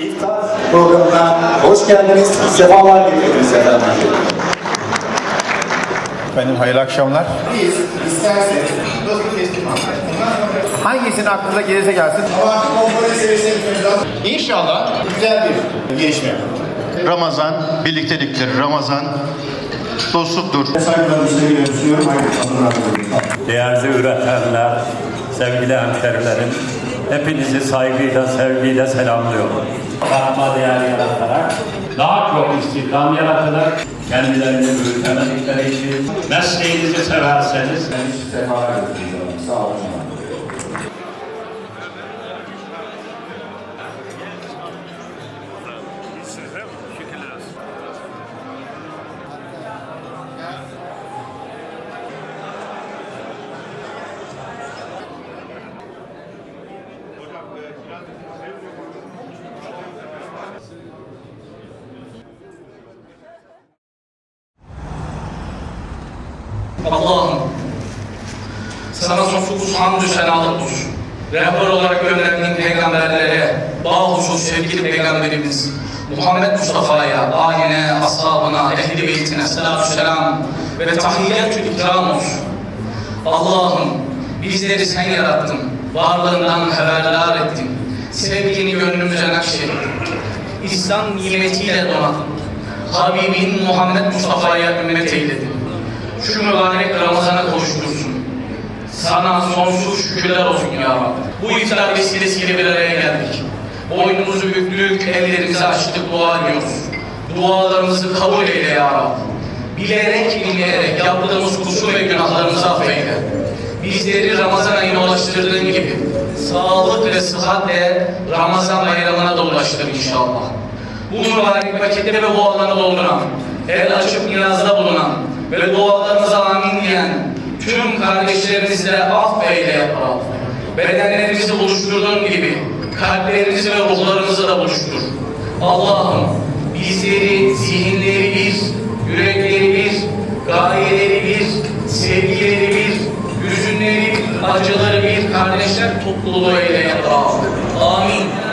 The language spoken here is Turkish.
İftar programına hoş geldiniz, sefalar getirdiniz efendim. Efendim hayırlı akşamlar. Biz isterseniz nasıl teslim alacağız? Hangisinin aklınıza gelirse gelsin. Ama artık lazım. İnşallah güzel bir gelişme. Ramazan birlikteliktir. Ramazan dostluktur. Sunuyorum. Değerli üretenler, sevgili hemşerilerim, hepinizi saygıyla, sevgiyle selamlıyorum. Katma değer yaratarak, daha çok istihdam yaratarak, kendilerini büyütemedikleri için, mesleğinizi severseniz, Sefalar getirdiniz. Sağ olun. Allah'ım sana sonsuz hamdü senalık olsun. Rehber olarak gönderdiğin peygamberlere, bağhusus sevgili peygamberimiz Muhammed Mustafa'ya, aline, ashabına, ehli beytine selatü selam ve tahiyyatü ikram olsun. Allah'ım bizleri sen yarattın, varlığından haberdar sevgini gönlümüze nakşettin. İslam nimetiyle donattın. Habibin Muhammed Mustafa'ya ümmet eyledin. Şu mübarek Ramazan'a kavuştursun. Sana sonsuz şükürler olsun ya Rabbi. Bu iftar vesilesiyle bir araya geldik. Boynumuzu büktük, ellerimizi açtık, dua ediyoruz. Dualarımızı kabul eyle ya Rabbi. Bilerek, bilmeyerek yaptığımız kusur ve günahlarımızı affeyle. Bizleri Ramazan ayına ulaştırdığın gibi sağlık ve sıhhatle Ramazan bayramına da ulaştır inşallah. Bu mübarek vakitte ve bu alanı dolduran, el açıp niyazda bulunan ve dualarımıza amin diyen tüm kardeşlerimizi de affeyle ya Rabbi. Bedenlerimizi buluşturduğun gibi kalplerimizi ve ruhlarımızı da buluştur. Allah'ım bizleri, zihinleri hüzünleri bir, kardeşler topluluğu ya Rabbi. Amin.